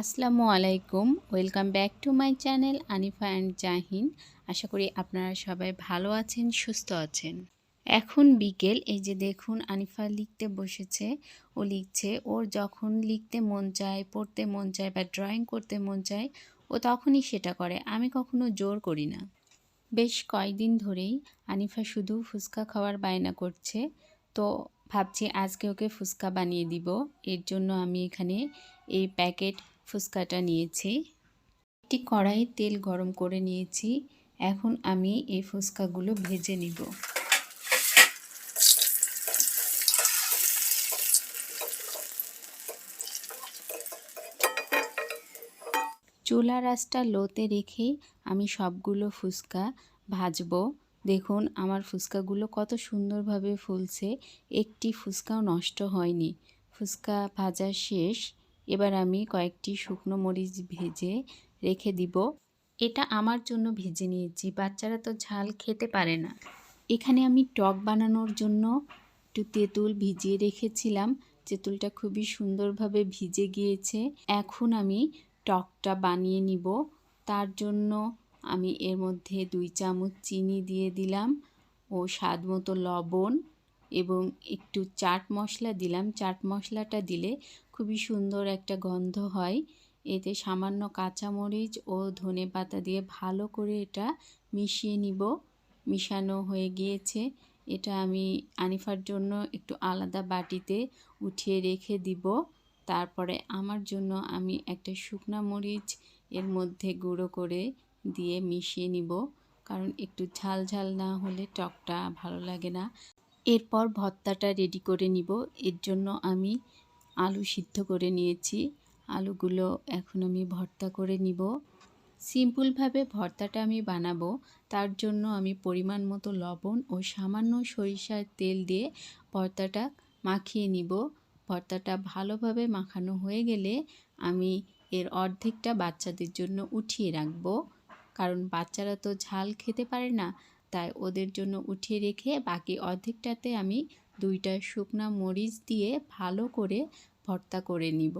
আসসালামু আলাইকুম। Welcome back to my channel Anifa and Jahin. আশা করি আপনারা সবাই ভালো আছেন, সুস্থ আছেন। এখন বিকেল, এই যে দেখুন আনিফা লিখতে বসেছে। ও লিখছে, ওর যখন লিখতে মন চায়, পড়তে মন চায় বা ড্রয়িং করতে মন চায়, ও তখনই সেটা করে। আমি কখনো জোর করি না। বেশ কয়েকদিন ধরেই আনিফা শুধু ফুচকা খাওয়ার বায়না করছে। তো ভাবছি আজকে ওকে ফুচকা বানিয়ে দিব। এর জন্য আমি এখানে এই প্যাকেট ফুচকাটা নিয়েছি। একটি কড়াই তেল গরম করে নিয়েছি। এখন আমি এই ফুচকাগুলো ভেজে নিব। চুলা রাসটা লোতে রেখে আমি সবগুলো ফুচকা ভাজবো। দেখুন, আমার ফুচকাগুলো কত সুন্দরভাবে ফুলছে। একটি ফুচকাও নষ্ট হয়নি। ফুচকা ভাজা শেষ। এবার আমি কয়েকটি শুকনো মরিচ ভেজে রেখে দিব। এটা আমার জন্য ভেজে নিয়েছি, বাচ্চারা তো ঝাল খেতে পারে না। এখানে আমি টক বানানোর জন্য একটু তেঁতুল ভিজিয়ে রেখেছিলাম। তেঁতুলটা খুবই সুন্দরভাবে ভিজে গিয়েছে। এখন আমি টকটা বানিয়ে নিব। তার জন্য আমি এর মধ্যে দুই চামচ চিনি দিয়ে দিলাম ও স্বাদ মতো লবণ। এবং একটু চাট মশলা দিলাম। চাট মশলাটা দিলে খুবই সুন্দর একটা গন্ধ হয়। এতে সামান্য কাঁচামরিচ ও ধনে পাতা দিয়ে ভালো করে এটা মিশিয়ে নিব। মিশানো হয়ে গিয়েছে। এটা আমি আনিফার জন্য একটু আলাদা বাটিতে উঠিয়ে রেখে দিব। তারপরে আমার জন্য আমি একটা শুকনা মরিচ এর মধ্যে গুঁড়ো করে দিয়ে মিশিয়ে নিব। কারণ একটু ঝাল ঝাল না হলে টকটা ভালো লাগে না। এরপর ভর্তাটা রেডি করে নিব। এর জন্য আমি আলু সিদ্ধ করে নিয়েছি। আলুগুলো এখন আমি ভর্তা করে নিব। সিম্পলভাবে ভর্তাটা আমি বানাবো। তার জন্য আমি পরিমাণ মতো লবণ ও সামান্য সরিষার তেল দিয়ে ভর্তাটা মাখিয়ে নিব। ভর্তাটা ভালোভাবে মাখানো হয়ে গেলে আমি এর অর্ধেকটা বাচ্চাদের জন্য উঠিয়ে রাখব। কারণ বাচ্চারা তো ঝাল খেতে পারে না। তাই ওদের জন্য উঠিয়ে রেখে বাকি অর্ধেকটাতে আমি দুইটা শুকনা মরিচ দিয়ে ভালো করে ভর্তা করে নিব।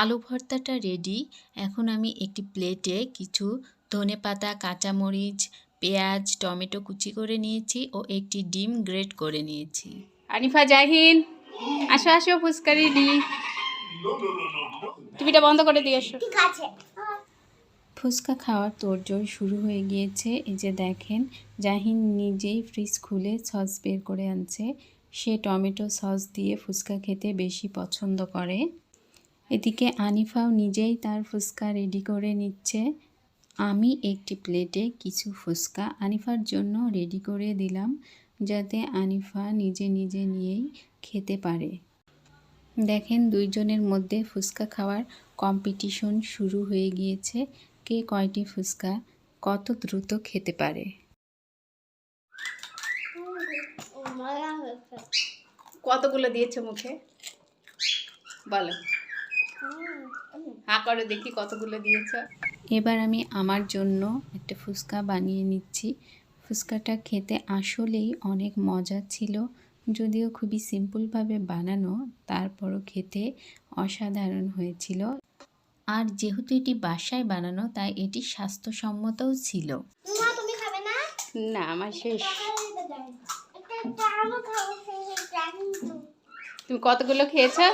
আলু ভর্তাটা রেডি এখন আমি একটি প্লেটে কিছু ধনে পাতা কাঁচামরিচ পেঁয়াজ টমেটো কুচি করে নিয়েছি ও একটি ডিম গ্রেট করে নিয়েছি। আনিফা জাহিন আসো আসো ফুচকা রেডি টিভিটা বন্ধ করে দিয়ে আসো ঠিক আছে। ফুচকা খাওয়ার তোড়জোড় শুরু হয়ে গিয়েছে। এই যে দেখেন, জাহিন নিজেই ফ্রিজ খুলে সস বের করে আনছে। সে টমেটো সস দিয়ে ফুচকা খেতে বেশি পছন্দ করে। এদিকে আনিফাও নিজেই তার ফুচকা রেডি করে নিচ্ছে। আমি একটি প্লেটে কিছু ফুচকা আনিফার জন্য রেডি করে দিলাম, যাতে আনিফা নিজে নিজে নিয়েই খেতে পারে। দেখেন, দুইজনের মধ্যে ফুচকা খাওয়ার কম্পিটিশন শুরু হয়ে গিয়েছে। কে কয়টি ফুচকা কত দ্রুত খেতে পারে? কতগুলো দিয়েছে মুখে? বলো। হা করে দেখি কতগুলো দিয়েছে। এবার আমি আমার জন্য একটা ফুচকা বানিয়ে নিচ্ছি। ফুচকাটা খেতে আসলেই অনেক মজা ছিল। যদিও খুবই সিম্পলভাবে বানানো তারপরও খেতে অসাধারণ হয়েছিল। আর যেহেতু এটি বাসায় বানানো তাই এটি স্বাস্থ্যসম্মতও ছিল। মা তুমি খাবে না? না আমার শেষ। তুমি কতগুলো খেয়েছো?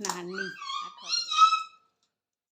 না নেই।